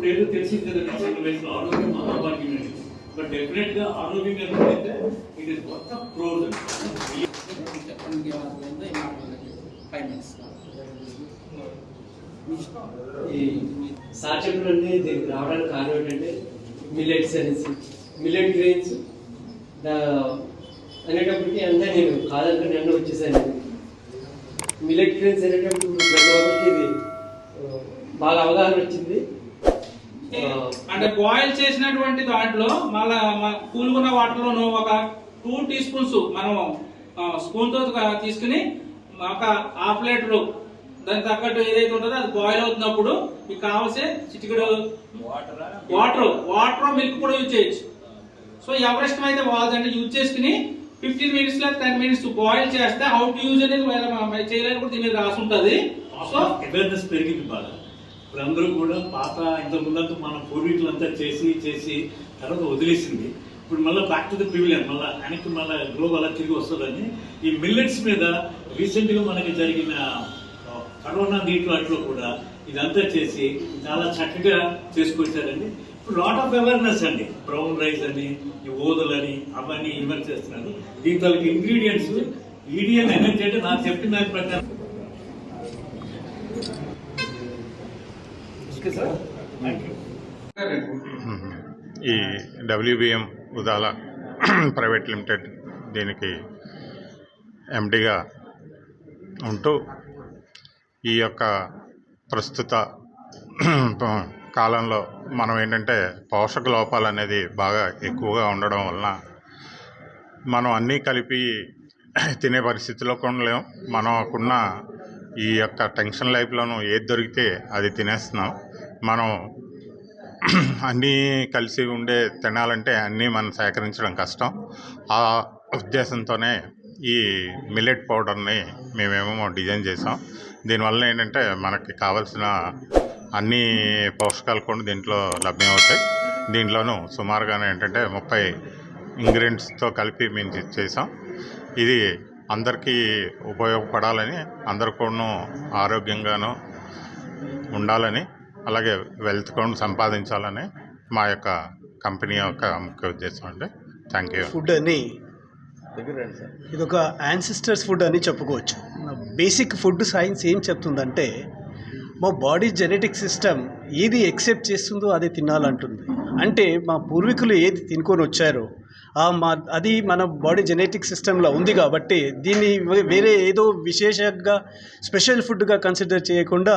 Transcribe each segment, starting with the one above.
ఇప్పుడు ఏదో తెలిసింది కదండి చిన్న వయసులో ఆరోగ్యం మహాభాగ్యం అండి బట్ డెఫినెట్గా ఆరోగ్యంగా ఎప్పుడైతే ఇట్ ఇస్ వర్త్ ఆఫ్ అండి ఫైవ్ సార్ చెప్పినట్టు దీనికి రావడానికి కారణం ఏంటంటే మిల్లెట్స్ అనేసి మిల్లెట్ గ్రెయిన్స్ దా అనేటప్పటికి అంతా నేను కాదనుకుని అన్న వచ్చేసాను మిల్లెట్ గ్రెయిన్స్ అనేటప్పుడు ప్రతి ఒక్కరికి ఇది బాగా అవగాహన వచ్చింది అంటే బాయిల్ చేసినటువంటి దాంట్లో మళ్ళా కూలుకున్న వాటర్లోను ఒక టూ టీ స్పూన్స్ మనం స్పూన్తో తీసుకుని ఒక హాఫ్ లీటర్ దానికి తగ్గట్టు ఏదైతే ఉంటుందో అది బాయిల్ అవుతున్నప్పుడు మీకు కావాల్సే చిటికెడు వాటర్ వాటర్ మిల్క్ కూడా యూజ్ చేయొచ్చు. సో ఎవరిష్టం అయితే వాళ్ళదంటే యూజ్ చేసుకుని ఫిఫ్టీన్ మినిట్స్ లేదా టెన్ మినిట్స్ బాయిల్ చేస్తే హౌ టు యూజ్ అనేది వేరే చేయలేని కూడా దీని మీద రాసి ఉంటుంది సో అవేర్నెస్ పెరిగింది బాగా. ఇప్పుడు అందరూ కూడా పాత ఇంతకుముందు మన పూర్వీకులంతా చేసి చేసి తర్వాత వదిలేసింది. ఇప్పుడు మళ్ళీ బ్యాక్ టు ద పివిలియన్ మళ్ళీ వెనక్కి మళ్ళీ గ్లోబ్ అలా తిరిగి వస్తుందని ఈ మిల్లెట్స్ మీద రీసెంట్గా మనకి జరిగిన కరోనా దీంట్లో అట్లో కూడా ఇదంతా చేసి చాలా చక్కగా చేసుకొచ్చారండి. ఇప్పుడు లాట్ ఆఫ్ అవేర్నెస్ అండి. బ్రౌన్ రైస్ అని ఈ ఓదలని అవన్నీ ఇన్వెస్ట్ చేస్తున్నారు. దీంట్లో ఇంగ్రీడియంట్స్ ఈడియన్ ఎనర్జీ అంటే నాకు చెప్పిన దాని ప్రకారం ఓకే సార్. థ్యాంక్ యూ ఈ డబ్ల్యూబిఎం ఉదాల ప్రైవేట్ లిమిటెడ్ దీనికి ఎండిగా ఉంటూ ఈ యొక్క ప్రస్తుత కాలంలో మనం ఏంటంటే పోషక లోపాలు అనేది బాగా ఎక్కువగా ఉండడం వలన మనం అన్నీ కలిపి తినే పరిస్థితిలో ఉండలేం మనకున్న ఈ యొక్క టెన్షన్ లైఫ్లోనూ ఏది దొరికితే అది తినేస్తున్నాం. మనం అన్నీ కలిసి ఉండే తినాలంటే అన్నీ మనం సేకరించడం కష్టం. ఆ ఉద్దేశంతోనే ఈ మిల్లెట్ పౌడర్ని మేమేమో డిజైన్ చేసాం దీనివల్ల ఏంటంటే మనకి కావాల్సిన అన్ని పోషకాలు కూడా దీంట్లో లభ్యమవుతాయి. దీంట్లోనూ సుమారుగానే ఏంటంటే ముప్పై ఇంగ్రీడియంట్స్తో కలిపి మేము చేసాం ఇది అందరికీ ఉపయోగపడాలని అందరు కూడాను ఆరోగ్యంగాను ఉండాలని అలాగే వెల్త్ కూడా సంపాదించాలని మా యొక్క కంపెనీ యొక్క ముఖ్య ఉద్దేశం అండి. థ్యాంక్ యూ ఫుడ్ అని ఇది ఒక యాన్సిస్టర్స్ ఫుడ్ అని చెప్పుకోవచ్చు. బేసిక్ ఫుడ్ సైన్స్ ఏం చెప్తుందంటే మా బాడీ జెనెటిక్ సిస్టమ్ ఏది ఎక్సెప్ట్ చేస్తుందో అది తినాలంటుంది. అంటే మా పూర్వీకులు ఏది తినుకొని వచ్చారో ఆ మా అది మన బాడీ జెనెటిక్ సిస్టంలో ఉంది కాబట్టి దీన్ని వేరే ఏదో విశేషంగా స్పెషల్ ఫుడ్గా కన్సిడర్ చేయకుండా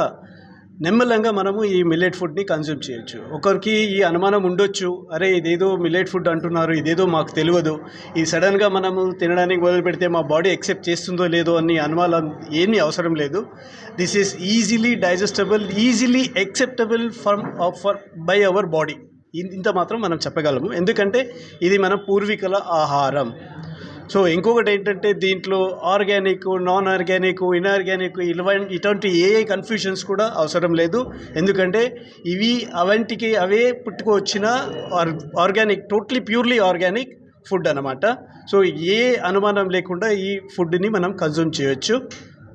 నెమ్మలంగా మనము ఈ మిల్లెట్ ఫుడ్ని కన్జ్యూమ్ చేయొచ్చు. ఒకరికి ఈ అనుమానం ఉండొచ్చు అరే ఇదేదో మిల్లెట్ ఫుడ్ అంటున్నారు ఇదేదో మాకు తెలియదు. ఇది సడన్గా మనము తినడానికి మొదలు పెడితే మా బాడీ యాక్సెప్ట్ చేస్తుందో లేదో అని అనుమానం ఏమీ అవసరం లేదు. This is easily digestible easily acceptable for for by our body ఇంత మాత్రం మనం చెప్పగలము. ఎందుకంటే ఇది మన పూర్వీకుల ఆహారం. సో ఇంకొకటి ఏంటంటే దీంట్లో ఆర్గానిక్ నాన్ ఆర్గానిక్ ఇన్ఆర్గానిక్ ఇలాంటి ఇటువంటి ఏ కన్ఫ్యూషన్స్ కూడా అవసరం లేదు. ఎందుకంటే ఇవి అవంటికి అవే పుట్టుకొచ్చిన are organic totally purely organic food అనమాట సో ఏ అనుమానం లేకుండా ఈ ఫుడ్ని మనం కన్జ్యూమ్ చేయొచ్చు.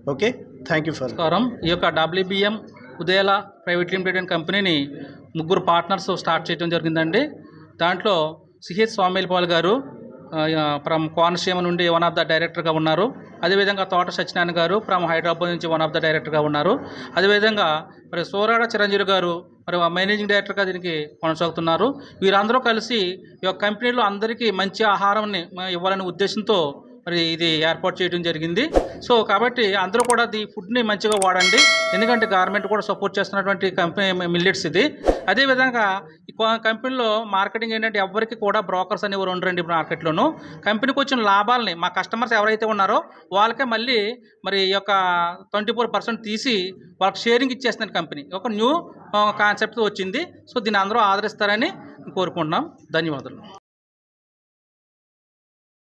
ఓకే? థ్యాంక్ యూ ఫర్ నమస్కారం. ఈ యొక్క డబ్ల్యూబిఎం ఉదయల ప్రైవేట్ లిమిటెడ్ అనే కంపెనీని ముగ్గురు పార్ట్నర్స్ స్టార్ట్ చేయడం జరిగిందండి. దాంట్లో సిహెచ్ స్వామిపాల్ గారు ఫ్రమ్ కోనసీమ నుండి వన్ ఆఫ్ ద డైరెక్టర్గా ఉన్నారు. అదేవిధంగా తోట సత్యనారాయణ గారు ఫ్రమ్ హైదరాబాద్ నుంచి వన్ ఆఫ్ ద డైరెక్టర్గా ఉన్నారు. అదేవిధంగా మరి సోరాడ చిరంజీవి గారు మరి మేనేజింగ్ డైరెక్టర్గా దీనికి కొనసాగుతున్నారు. వీరందరూ కలిసి ఈ యొక్క కంపెనీలో అందరికీ మంచి ఆహారాన్ని ఇవ్వాలనే ఉద్దేశంతో మరి ఇది ఏర్పాటు చేయడం జరిగింది. సో కాబట్టి అందరూ కూడా ఈ ఫుడ్ని మంచిగా వాడండి. ఎందుకంటే గవర్నమెంట్ కూడా సపోర్ట్ చేస్తున్నటువంటి కంపెనీ మిల్లెట్స్ ఇది. అదేవిధంగా ఈ కంపెనీలో మార్కెటింగ్ ఏంటంటే ఎవరికి కూడా బ్రోకర్స్ అనేవారు ఉండరండి మార్కెట్లోను. కంపెనీకి వచ్చిన లాభాలని మా కస్టమర్స్ ఎవరైతే ఉన్నారో వాళ్ళకే మళ్ళీ మరి ఈ యొక్క ట్వంటీ ఫోర్ పర్సెంట్ తీసి వాళ్ళకి షేరింగ్ ఇచ్చేస్తుంది కంపెనీ. ఒక న్యూ కాన్సెప్ట్ వచ్చింది. సో దీన్ని అందరూ ఆదరిస్తారని కోరుకుంటున్నాం. ధన్యవాదాలు.